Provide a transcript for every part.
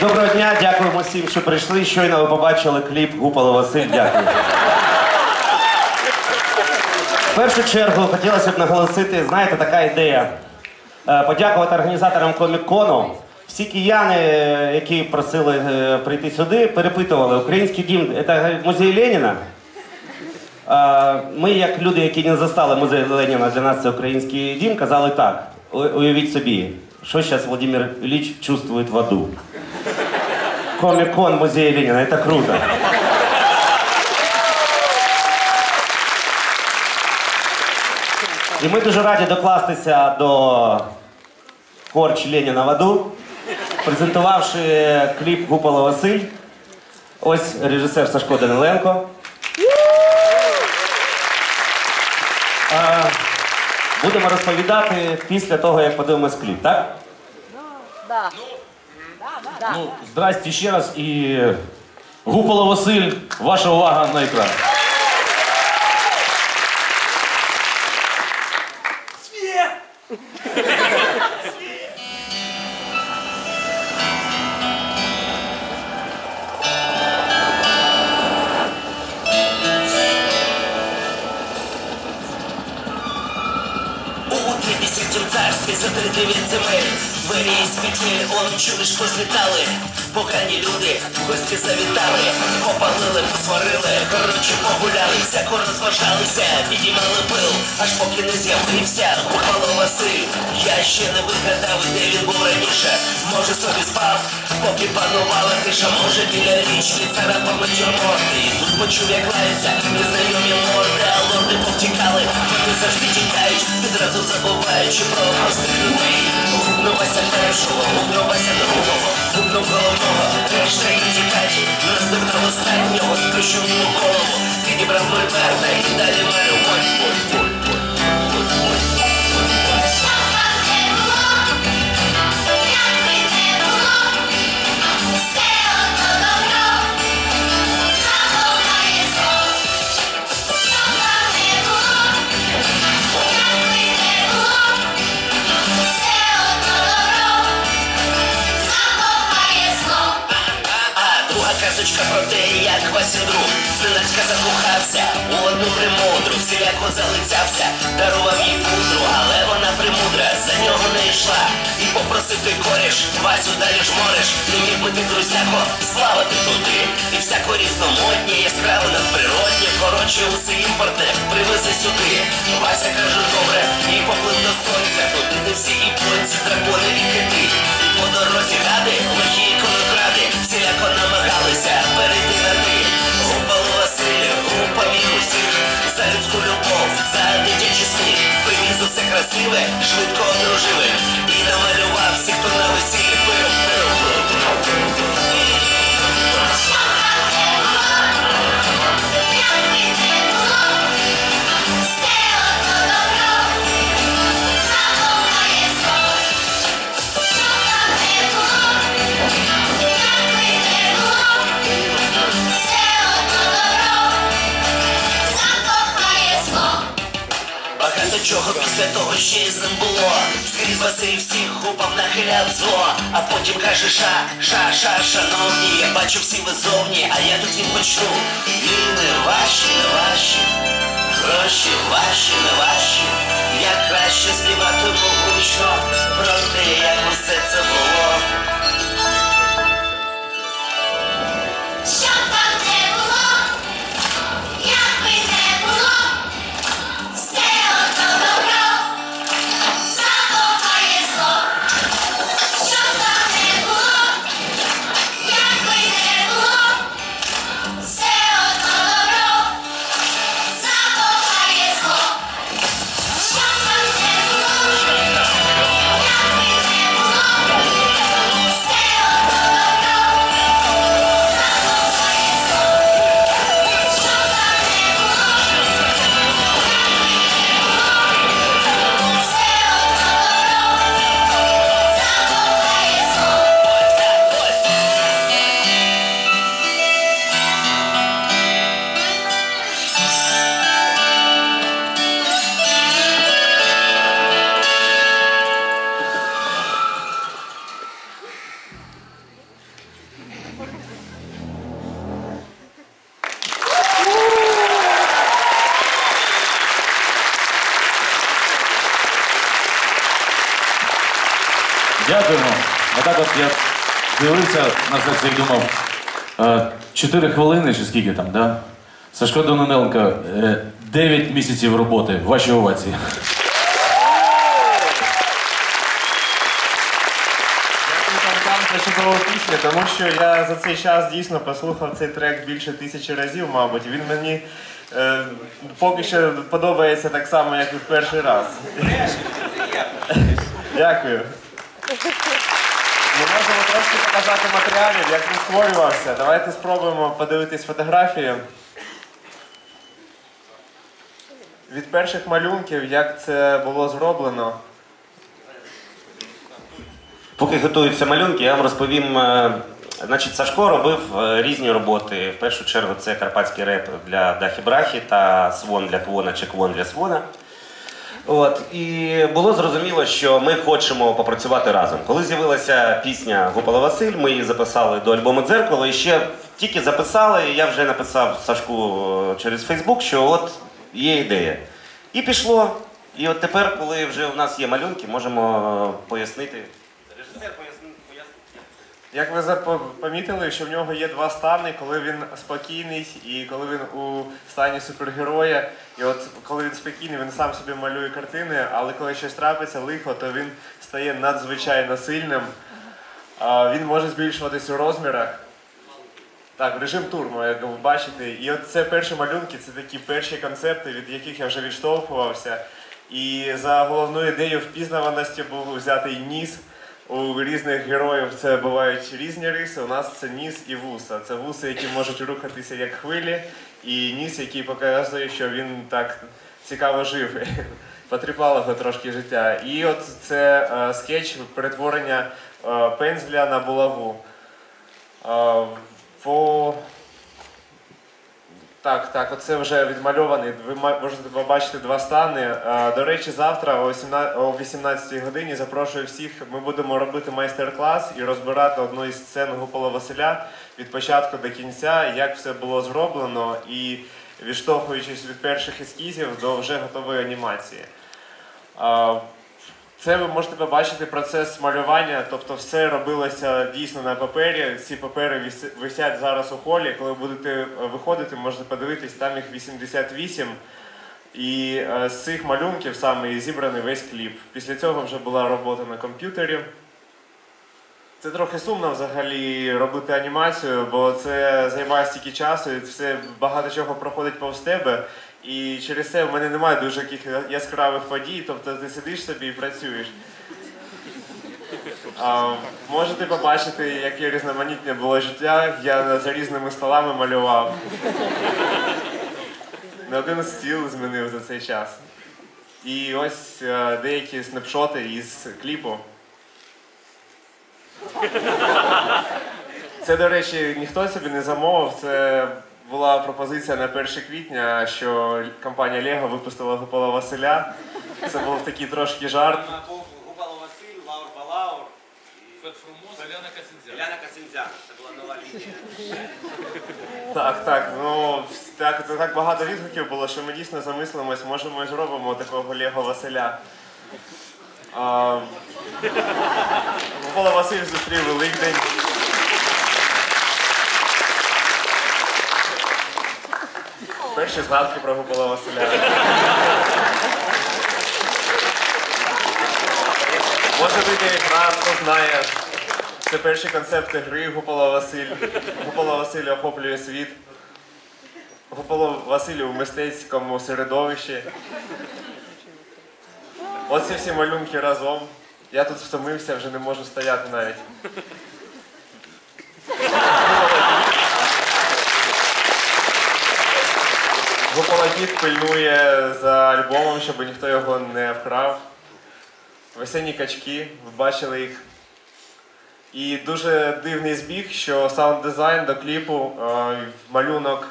Доброго дня, дякуємо всім, що прийшли. Щойно ви побачили кліп Гупало Василь. Дякую. В першу чергу хотілося б наголосити, знаєте, така ідея. Е, Подякувати організаторам комік-кону. Всі кияни, е, які просили е, прийти сюди, перепитували, український дім це музей Леніна. Ми, як люди, які не застали музей Леніна, для нас це український дім, казали так. Уявіть собі, що зараз Владимир Ілліч чувствує в аду. Комік-кон музея Леніна, це круто. І ми дуже раді докластися до корч Леніна в аду, презентувавши кліп Гупало Василь. Ось режисер Сашко Даниленко. Будемо розповідати після того, як подивимось кліп, так? Да. Ну, здрасте ще раз і Гупало Василь, ваша увага на екран. У тридесятом царстве за тридевять із петель, он чуєш, позлітали Погані люди, гості завітали Попалили, посварили, коротше погуляли Всяко розважалися, підіймали пил Аж поки не з'явився, гупало Василь. Я ще не вигадав, де він був раніше. Може собі спав, поки панувала тиша Може біля річки царапами тюрморти І тут почув, як лаються незнайомі морди А лорди повтікали, вони завжди тікають Відразу забуваючи про простих Вася першого, гукнув Вася другого Гукнув головного, решта і тікать Наздогнав останнього, сплющив йому голову Підібрав мольберта і далі маю боль, боль, боль, боль, боль, боль. Зненацька закохався у одну примудру Всіляко залицявся, дарував їй пудру Але вона примудра, за нього не йшла. І попросив той коріш, Васю далі ж мориш. Не міг би ти, друзяко, славити туди. І всяко різномодні, яскраво надприродні. Коротше, усе імпортне, привези сюди. Вася каже, добре, і поплив красиве, швидко одружили. І намалював всіх, хто на весіллі Чого після того ще з ним було. Скрізь баси всіх гупав нахиляв зло. А потім каже ша, ша, ша, шановні, я бачу всі ви зовні, а я тут їм почну. Війни ваші, не ваші, гроші ваші, не ваші. Я краще дивився на це все і думав. е, Чотири хвилини чи скільки там, да? Сашко Донаненко, е, дев'ять місяців роботи. Ваші овації. За чудову пісню, тому що я за цей час дійсно послухав цей трек більше тисячі разів, мабуть. Він мені е, поки що подобається так само, як і в перший раз. Дякую. Ми можемо трошки показати матеріалів, як він створювався. Давайте спробуємо подивитись фотографії. Від перших малюнків, як це було зроблено. Поки готуються малюнки, я вам розповім. е, Значить, Сашко робив е, різні роботи. В першу чергу це карпатський реп для Дахі Брахі та свон для Твона чи квон для свона. От, і було зрозуміло, що ми хочемо попрацювати разом. Коли з'явилася пісня Гупала Василь, ми її записали до альбому Дзеркало і ще тільки записали, і я вже написав Сашку е, через Фейсбук, що от є ідея. І пішло. І от тепер, коли вже у нас є малюнки, можемо е, пояснити. Режисер. Як ви помітили, що в нього є два стани, коли він спокійний і коли він у стані супергероя. І от коли він спокійний, він сам собі малює картини, але коли щось трапиться лихо, то він стає надзвичайно сильним. Він може збільшуватись у розмірах. Так, режим турму, як ви бачите. І от це перші малюнки, це такі перші концепти, від яких я вже відштовхувався. І за головною ідеєю впізнаваності був взятий ніс. У різних героїв це бувають різні риси. У нас це ніс і вуса. Це вуси, які можуть рухатися як хвилі, і ніс, який показує, що він так цікаво жив. Потріпало його трошки життя. І от це е, скетч перетворення е, пензля на булаву. Е, по... Так, так, оце вже відмальований. Ви можете побачити два стани. Е, До речі, завтра о 18 о 18 годині запрошую всіх. Ми будемо робити майстер-клас і розбирати одну із сцен Гупола Василя від початку до кінця, як все було зроблено, і відштовхуючись від перших ескізів до вже готової анімації. Це ви можете побачити процес малювання, тобто все робилося дійсно на папері. Ці папери висять зараз у холі. Коли будете е, виходити, можете подивитись, там їх 88. І е, з цих малюнків саме зібраний весь кліп. Після цього вже була робота на комп'ютері. Це трохи сумно взагалі робити анімацію, бо це займає стільки часу, і все багато чого проходить повз тебе. І через це в мене немає дуже таких яскравих подій, тобто ти сидиш собі і працюєш. А, можете побачити, яке різноманітне було життя. Я за різними столами малював. Не один стіл змінив за цей час. І ось е, деякі снапшоти із кліпу. Це, до речі, ніхто собі не замовив. Це була пропозиція на 1 квітня, що компанія Лего випустила Гупола Василя. Це був такий трошки жарт. Був Гупало Василь, Лаур Балаур і Іляна Касинцян. Це була нова лінія. Так, так. Ну так, це так багато відгуків було, що ми дійсно замислимось, може ми зробимо такого Лего Василя. А, Василь зустрів Великдень. Перші згадки про Гупола Василя. Може гра, хто знає. Це перші концепти гри Гупола Василь. Гупола Василь охоплює світ. Гупола Василь у мистецькому середовищі. Оці всі малюнки разом. Я тут втомився, вже не можу стояти навіть. Гупола Дід пильнує за альбомом, щоб ніхто його не вкрав. Весенні качки, ви бачили їх. І дуже дивний збіг, що саунд-дизайн до кліпу, е, малюнок,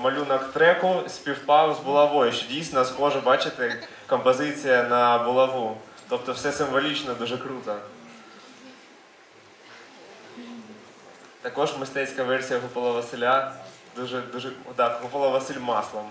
малюнок треку співпав з булавою, що дійсно схоже, бачите, композиція на булаву. Тобто все символічно, дуже круто. Також мистецька версія Гупола Василя. Дуже, дуже, так, Гупола Василь маслом.